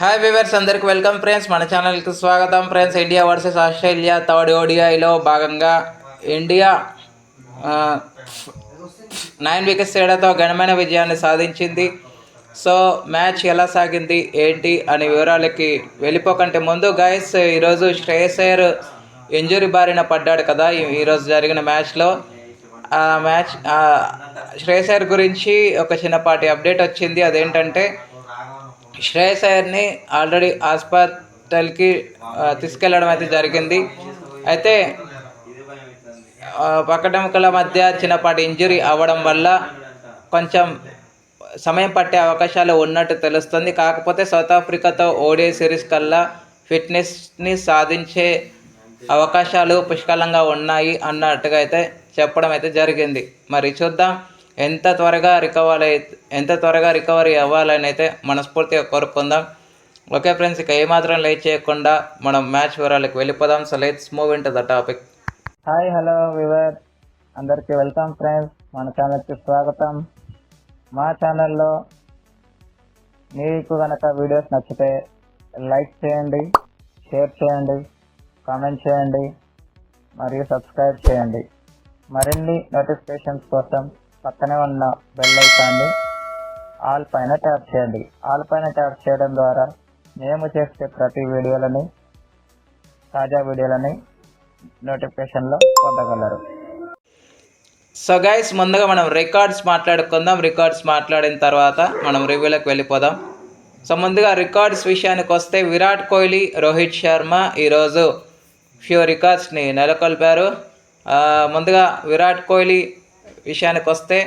Hi viewers అందరికి welcome friends మన ఛానల్కి స్వాగతం. Friends India versus Australia third ఓడిఐలో భాగంగా ఇండియా నైన్ వికెట్స్ తేడాతో ఘనమైన విజయాన్ని సాధించింది. సో మ్యాచ్ ఎలా సాగింది ఏంటి అనే వివరాలకి వెళ్ళిపోకంటే ముందు గైస్ ఈరోజు శ్రేయస్ అయ్యర్ ఇంజురీ బారిన పడ్డాడు కదా ఈరోజు జరిగిన మ్యాచ్లో ఆ మ్యాచ్ శ్రేయస్ అయ్యర్ గురించి ఒక చిన్నపాటి అప్డేట్ వచ్చింది. అదేంటంటే శ్రేయస్ అయ్యర్ని ఆల్రెడీ హాస్పిటల్కి తీసుకెళ్ళడం అయితే జరిగింది. అయితే పక్కడముకల మధ్య చిన్నపాటి ఇంజురీ అవ్వడం వల్ల కొంచెం సమయం పట్టే అవకాశాలు ఉన్నట్టు తెలుస్తుంది. కాకపోతే సౌత్ ఆఫ్రికాతో ఓడిఐ సిరీస్ కల్లా ఫిట్నెస్ని సాధించే అవకాశాలు పుష్కలంగా ఉన్నాయి అన్నట్టుగా అయితే చెప్పడం అయితే జరిగింది. మరి చూద్దాం. ఎంత త్వరగా రికవర్ అయి ఎంత త్వరగా రికవరీ అవ్వాలని అయితే మనస్ఫూర్తిగా కోరుకుందాం. ఓకే ఫ్రెండ్స్ ఇక ఏమాత్రం లేట్ చేయకుండా మనం మ్యాచ్ వివరాలకు వెళ్ళిపోదాం. So let's move in to the topic. Hi hello viewer అందరికీ వెల్కమ్ ఫ్రెండ్స్. మన ఛానల్కి స్వాగతం. మా ఛానల్లో మీకు కనుక వీడియోస్ నచ్చితే లైక్ చేయండి షేర్ చేయండి కామెంట్ చేయండి మరియు సబ్స్క్రైబ్ చేయండి. మరిన్ని నోటిఫికేషన్స్ కోసం పక్కనే ఉన్న బెల్ ఐకాన్ని ఆల్ పైన ట్యాప్ చేయండి. ఆల్ పైన ట్యాప్ చేయడం ద్వారా మేము చేసే ప్రతి వీడియోలని తాజా వీడియోలని నోటిఫికేషన్లో పొందగలరు. సో గైస్ ముందుగా మనం రికార్డ్స్ మాట్లాడుకుందాం. రికార్డ్స్ మాట్లాడిన తర్వాత మనం రివ్యూలకు వెళ్ళిపోదాం. సో ముందుగా రికార్డ్స్ విషయానికి వస్తే విరాట్ కోహ్లీ రోహిత్ శర్మ ఈరోజు ఫ్యూ రికార్డ్స్ని నెలకొల్పారు. Uh, ముందుగా విరాట్ కోహ్లీ విషయానికి వస్తే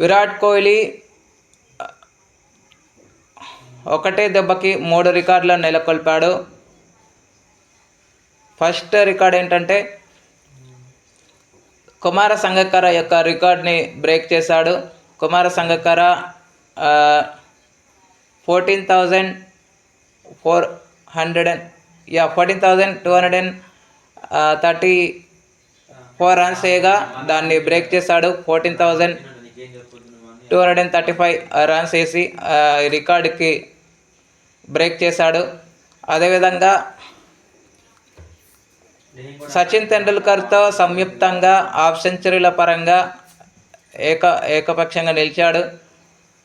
విరాట్ కోహ్లీ ఒకటే దెబ్బకి మూడు రికార్డులను నెలకొల్పాడు. ఫస్ట్ రికార్డ్ ఏంటంటే కుమార సంగక్కర యొక్క రికార్డ్ని బ్రేక్ చేశాడు. Kumar Sangakkara fourteen thousand four hundred and yeah fourteen thousand two hundred and thirty four runs వేయగా దాన్ని బ్రేక్ చేశాడు. Fourteen thousand two hundred and thirty five runs వేసి ఆ, రికార్డుకి బ్రేక్ చేశాడు. అదేవిధంగా సచిన్ తెండూల్కర్తో సంయుక్తంగా హాఫ్ సెంచరీల పరంగా ఏక ఏకపక్షంగా నిలిచాడు.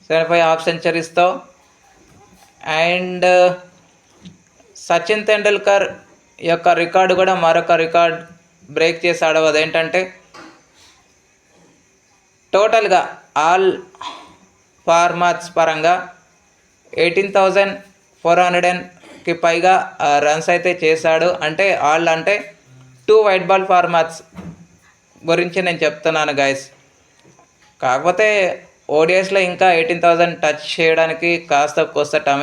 సెవెన్ ఫైవ్ హాఫ్ సెంచరీస్తో. అండ్ సచిన్ తెండూల్కర్ యొక్క రికార్డు కూడా మరొక రికార్డ్ బ్రేక్ చేశాడు అదేంటంటే టోటల్గా ఆల్ ఫార్మాట్స్ పరంగా ఎయిటీన్ థౌజండ్ ఫోర్ హండ్రెడ్ అండ్కి పైగా రన్స్ అయితే చేశాడు. అంటే ఆల్ అంటే టూ వైట్ బాల్ ఫార్మాట్స్ గురించి నేను చెప్తున్నాను గైస్ కాకపోతే ఓడిఎస్లో ఇంకా ఎయిటీన్ థౌజండ్ టచ్ చేయడానికి కాస్త కోస్త టైం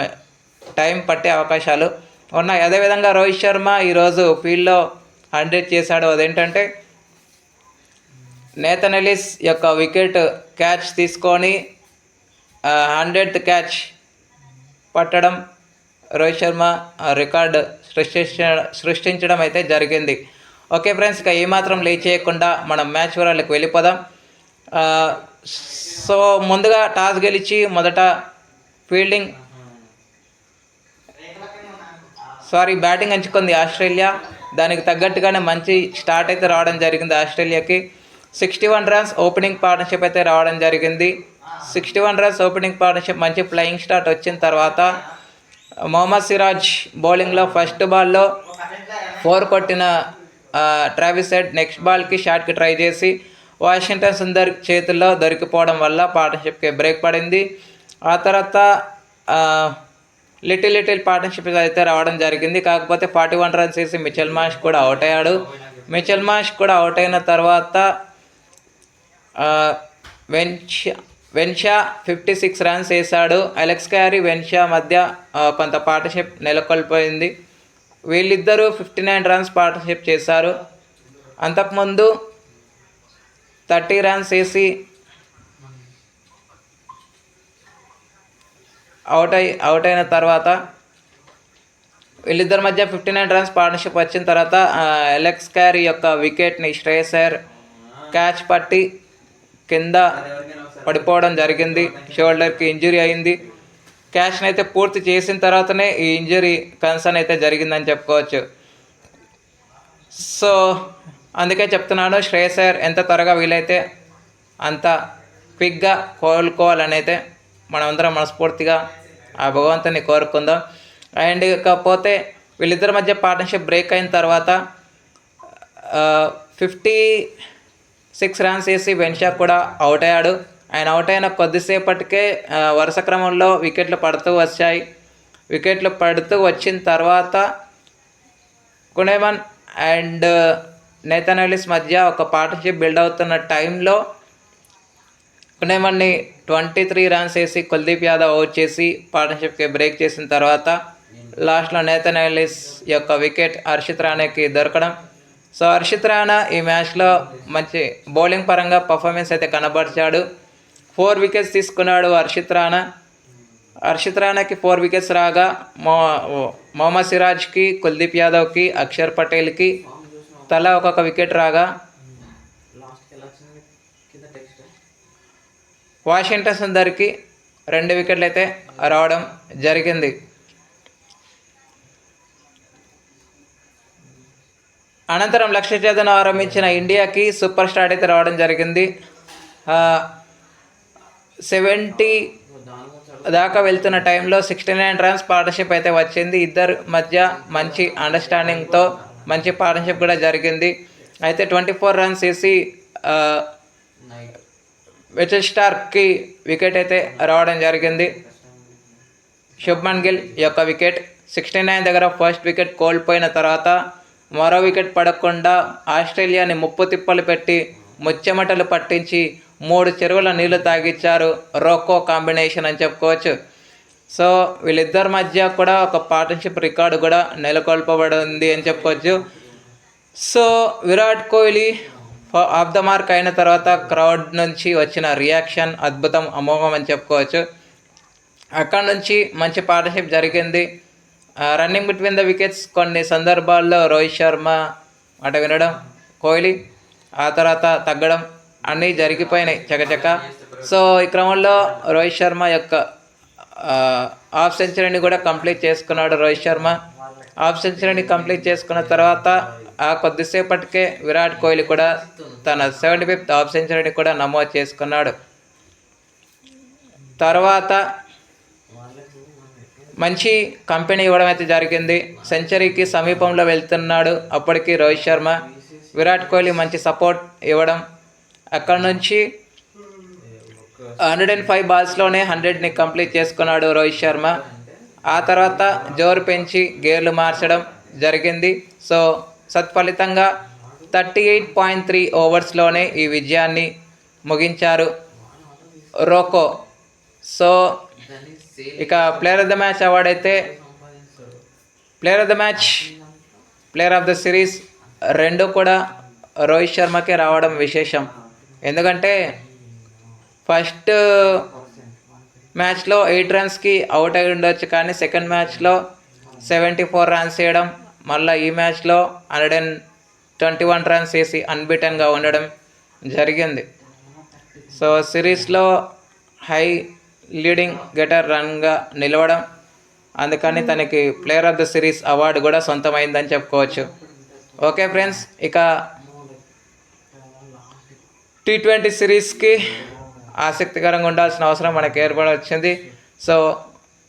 టైం పట్టే అవకాశాలు ఉన్నాయి. అదేవిధంగా రోహిత్ శర్మ ఈరోజు ఫీల్డ్లో హండ్రెడ్ చేశాడు. అదేంటంటే నేతన్ ఎలిస్ యొక్క వికెట్ క్యాచ్ తీసుకొని హండ్రెడ్ క్యాచ్ పట్టడం రోహిత్ శర్మ రికార్డ్ సృష్టించ సృష్టించడం అయితే జరిగింది. ఓకే ఫ్రెండ్స్ ఇక ఏమాత్రం లేట్ చేయకుండా మనం మ్యాచ్ వివరాలకు వెళ్ళిపోదాం. సో ముందుగా టాస్ గెలిచి మొదట ఫీల్డింగ్. సారీ బ్యాటింగ్ ఎంచుకుంది ఆస్ట్రేలియా. దానికి తగ్గట్టుగానే మంచి స్టార్ట్ అయితే రావడం జరిగింది ఆస్ట్రేలియాకి. Sixty one runs opening partnership అయితే రావడం జరిగింది. Sixty one runs opening partnership మంచి ఫ్లయింగ్ స్టార్ట్ వచ్చిన తర్వాత మొహమ్మద్ సిరాజ్ బౌలింగ్లో ఫస్ట్ బాల్లో ఫోర్ కొట్టిన ట్రావిస్ హెడ్ నెక్స్ట్ బాల్కి షాట్కి ట్రై చేసి వాషింగ్టన్ సుందర్ చేతుల్లో దొరికిపోవడం వల్ల పార్ట్నర్షిప్కి బ్రేక్ పడింది. ఆ తర్వాత లిటిల్ లిటిల్ పార్ట్నర్షిప్స్ అయితే రావడం జరిగింది. కాకపోతే ఫార్టీ వన్ రన్స్ వేసి మిచెల్ మాష్ కూడా అవుట్ అయ్యాడు. మిచెల్ మాష్ కూడా అవుట్ అయిన తర్వాత Renshaw Renshaw fifty six runs వేశాడు అలెక్స్ క్యారీ వెన్షా మధ్య కొంత పార్ట్నర్షిప్ నెలకొల్పోయింది. వీళ్ళిద్దరూ ఫిఫ్టీ నైన్ రన్స్ పార్ట్నర్షిప్ చేశారు. అంతకుముందు థర్టీ రన్స్ వేసి అవుట్ అయి అవుట్ అయిన తర్వాత వీళ్ళిద్దరి మధ్య ఫిఫ్టీ నైన్ రన్స్ పార్ట్నర్షిప్ వచ్చిన తర్వాత ఎలెక్స్ అలెక్స్ క్యారీ యొక్క వికెట్ని శ్రేయస్ అయ్యర్ క్యాచ్ పట్టి కింద పడిపోవడం జరిగింది. షోల్డర్కి ఇంజురీ అయింది. క్యాచ్ని అయితే పూర్తి చేసిన తర్వాతనే ఈ ఇంజురీ కన్సర్న్ అయితే జరిగిందని చెప్పుకోవచ్చు. సో అందుకే చెప్తున్నాను శ్రేయస్ అయ్యర్ ఎంత త్వరగా వీలైతే అంత క్విక్గా కోలుకోవాలని అయితే మనమందరం మనస్ఫూర్తిగా ఆ భగవంతుని కోరుకుందాం. అండ్ ఇకపోతే వీళ్ళిద్దరి మధ్య పార్ట్నర్షిప్ బ్రేక్ అయిన తర్వాత ఫిఫ్టీ సిక్స్ రన్స్ వేసి వెన్షా కూడా అవుట్ అయ్యాడు. ఆయన అవుట్ అయిన కొద్దిసేపటికే వరుస క్రమంలో వికెట్లు పడుతూ వచ్చాయి. వికెట్లు పడుతూ వచ్చిన తర్వాత కునేమన్ అండ్ నేతనలిస్ మధ్య ఒక పార్ట్నర్షిప్ బిల్డ్ అవుతున్న టైంలో పునేమన్ని ట్వంటీ త్రీ రన్స్ వేసి కుల్దీప్ యాదవ్ అవుట్ చేసి పార్ట్నర్షిప్కి బ్రేక్ చేసిన తర్వాత లాస్ట్లో నేతన్ ఎలిస్ యొక్క వికెట్ హర్షిత్ రాణాకి దొరకడం. సో హర్షిత్ రాణా ఈ మ్యాచ్లో మంచి బౌలింగ్ పరంగా పర్ఫార్మెన్స్ అయితే కనబరిచాడు. ఫోర్ వికెట్స్ తీసుకున్నాడు హర్షిత్ రాణా. హర్షిత్ రాణాకి ఫోర్ వికెట్స్ రాగా మొ మొహమ్మద్ సిరాజ్కి కుల్దీప్ యాదవ్కి అక్షర్ పటేల్కి తలా ఒక్కొక్క వికెట్ రాగా వాషింగ్టన్ సుందర్కి రెండు వికెట్లు అయితే రావడం జరిగింది. అనంతరం లక్ష్య చేతను ఆరంభించిన ఇండియాకి సూపర్ స్టార్ అయితే రావడం జరిగింది. సెవెంటీ దాకా వెళ్తున్న టైంలో సిక్స్టీ నైన్ రన్స్ పార్ట్నర్షిప్ అయితే వచ్చింది. ఇద్దరు మధ్య మంచి అండర్స్టాండింగ్తో మంచి పార్ట్నర్షిప్ కూడా జరిగింది. అయితే ట్వంటీ ఫోర్ రన్స్ వేసి ఆ, స్టార్కి వికెట్ అయితే రావడం జరిగింది. శుభ్మన్ గిల్ యొక్క వికెట్ సిక్స్టీ నైన్ దగ్గర ఫస్ట్ వికెట్ కోల్పోయిన తర్వాత మరో వికెట్ పడకుండా ఆస్ట్రేలియాని ముప్పు తిప్పలు పెట్టి ముచ్చెమటలు పట్టించి మూడు చెరువుల నీళ్ళు తాగిచ్చారు. రోకో కాంబినేషన్ అని చెప్పుకోవచ్చు. సో వీళ్ళిద్దరి మధ్య కూడా ఒక పార్ట్నర్షిప్ రికార్డు కూడా నెలకొల్పబడింది అని చెప్పుకోవచ్చు. So Virat Kohli off the mark అయిన తర్వాత క్రౌడ్ నుంచి వచ్చిన రియాక్షన్ అద్భుతం అమోఘం అని చెప్పుకోవచ్చు. అక్కడ నుంచి మంచి పార్ట్నర్షిప్ జరిగింది. రన్నింగ్ బిట్వీన్ ద వికెట్స్ కొన్ని సందర్భాల్లో రోహిత్ శర్మ అట వినడం కోహ్లీ ఆ తర్వాత తగ్గడం అన్నీ జరిగిపోయినాయి చకచక. సో ఈ క్రమంలో రోహిత్ శర్మ యొక్క హాఫ్ సెంచరీని కూడా కంప్లీట్ చేసుకున్నాడు రోహిత్ శర్మ. హాఫ్ సెంచరీని కంప్లీట్ చేసుకున్న తర్వాత ఆ కొద్దిసేపటికే విరాట్ కోహ్లీ కూడా తన సెవెంటీ ఫిఫ్త్ హాఫ్ సెంచరీని కూడా నమోదు చేసుకున్నాడు. తర్వాత మంచి కంపెనీ ఇవ్వడం అయితే జరిగింది. సెంచరీకి సమీపంలో వెళ్తున్నాడు అప్పటికి రోహిత్ శర్మ. విరాట్ కోహ్లీ మంచి సపోర్ట్ ఇవ్వడం. అక్కడ నుంచి హండ్రెడ్ అండ్ ఫైవ్ బాల్స్లోనే హండ్రెడ్ని కంప్లీట్ చేసుకున్నాడు రోహిత్ శర్మ. ఆ తర్వాత జోరు పెంచి గేర్లు మార్చడం జరిగింది. సో సత్ఫలితంగా థర్టీ ఎయిట్ పాయింట్ త్రీ ఓవర్స్లోనే ఈ విజయాన్ని ముగించారు. రోకో. సో ఇక player of the match award అయితే player of the match player of the series రెండు కూడా రోహిత్ శర్మకే రావడం విశేషం. ఎందుకంటే ఫస్ట్ మ్యాచ్లో ఎయిట్ రన్స్కి అవుట్ అయి ఉండొచ్చు కానీ సెకండ్ మ్యాచ్లో సెవెంటీ ఫోర్ రన్స్ వేయడం మళ్ళీ ఈ మ్యాచ్లో hundred and twenty one runs వేసి అన్బిటన్గా ఉండడం జరిగింది. సో సిరీస్లో హై లీడింగ్ గెటర్ రన్గా నిలవడం అందుకని తనకి player of the series award కూడా సొంతమైందని చెప్పుకోవచ్చు. ఓకే ఫ్రెండ్స్ ఇక టీ ట్వంటీ సిరీస్కి ఆసక్తికరంగా ఉండాల్సిన అవసరం మనకు ఏర్పడి వచ్చింది సో